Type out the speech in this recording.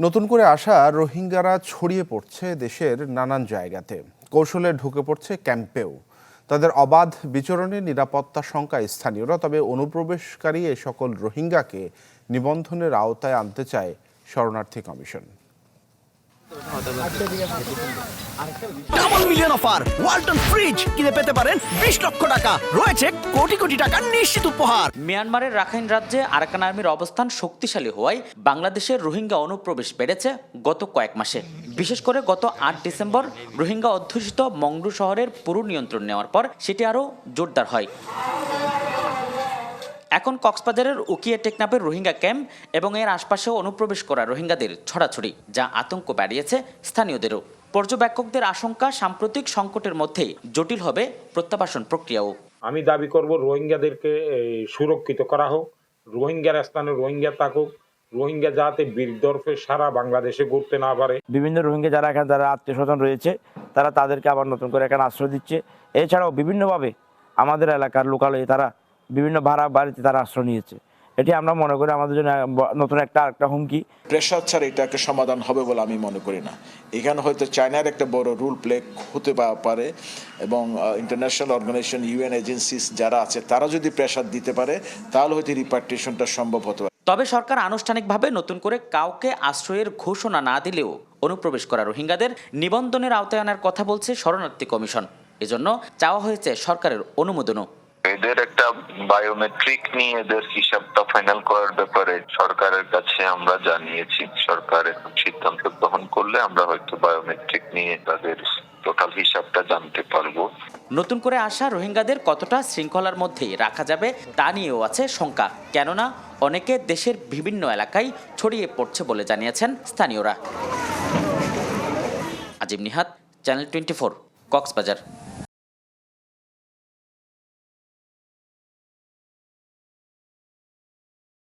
নতুন করে আসা রোহিঙ্গারা ছড়িয়ে পড়ছে দেশের নানান জায়গাতে। কৌশলে ঢুকে পড়ছে ক্যাম্পেও। তাদের অবাধ বিচরণে নিরাপত্তা শঙ্কায় স্থানীয়রা, তবে অনুপ্রবেশকারী এ সকল রোহিঙ্গাকে নিবন্ধনের আওতায় আনতে চায় শরণার্থী commission. Double million offer Walton fridge কিনে পেতে পারেন বিশ লক্ষ টাকা। রয়েছে কোটি কোটি টাকার নিশ্চিত উপহার। মিয়ানমারের রাখাইন রাজ্যে আরাকান আর্মির অবস্থান শক্তিশালী হওয়ায় বাংলাদেশের রোহিঙ্গা অনুপ্রবেশ বেড়েছে গত কয়েক মাসে। বিশেষ করে গত আট ডিসেম্বর রোহিঙ্গা অধ্যুষিত মংডু শহরের পুরো নিয়ন্ত্রণ নেওয়ার পর সেটি আরও জোরদার হয়। এখন কক্সবাজারের উকিয়া টেকনাপের রোহিঙ্গা ক্যাম্প এবং এর আশপাশেও অনুপ্রবেশ করা রোহিঙ্গাদের ছড়াছড়ি যা আতঙ্ক বাড়িয়েছে স্থানীয়দেরও। পর্যবেক্ষকদের আশঙ্কা সাম্প্রতিক সংকটের মধ্যে জটিল হবে প্রত্যাবাসন প্রক্রিয়াও। আমি দাবি করব রোহিঙ্গাদেরকে সুরক্ষিত করা হোক রোহিঙ্গার স্থানে রোহিঙ্গা থাকুক রোহিঙ্গা যাতে বীরদর্পে সারা বাংলাদেশে ঘুরতে না পারে। বিভিন্ন রোহিঙ্গা যারা এখানে যারা আত্মীয় স্বজন রয়েছে তারা তাদেরকে আবার নতুন করে এখানে আশ্রয় দিচ্ছে। এছাড়াও বিভিন্নভাবে আমাদের এলাকার লোকালয়ে তারা বিভিন্ন ভাড়া বাড়িতে তারা আশ্রয় নিয়েছে। এটি আমরা মনে করি আমাদের জন্য নতুন একটা একটা হুমকি। প্রেশার ছাড়া এটা একটা সমাধান হবে বলে আমি মনে করি না। এখানে হয়তো চায়নার একটা বড় রুল প্লে হতে পারে এবং ইন্টারন্যাশনাল অর্গানাইজেশন ইউএন এজেন্সিস যারা আছে তারা যদি প্রেশার দিতে পারে তাহলে হয়তো রিপার্টেশনটা সম্ভব হতে পারে। তবে সরকার আনুষ্ঠানিকভাবে নতুন করে কাউকে আশ্রয়ের ঘোষণা না দিলেও অনুপ্রবেশ করা রোহিঙ্গাদের নিবন্ধনের আওতায় আনার কথা বলছে শরণার্থী কমিশন। এজন্য চাওয়া হয়েছে সরকারের অনুমোদনও। এদের একটা বায়োমেট্রিক নিয়ে এদের হিসাবটা ফাইনাল করার ব্যাপারে সরকারের কাছে আমরা জানিয়েছি। সরকার এখন সিদ্ধান্ত গ্রহণ করলে আমরা হয়তো বায়োমেট্রিক নিয়ে তাদের টোটাল হিসাবটা জানতে পারব। নতুন করে আসা রোহিঙ্গাদের কতটা শৃঙ্খলার মধ্যেই রাখা যাবে তা নিয়েও আছে শঙ্কা। কেননা, অনেকে দেশের বিভিন্ন এলাকায় ছড়িয়ে পড়ছে বলে জানিয়েছেন স্থানীয়রা। Azim Nihat, channel twenty four, Cox's Bazar.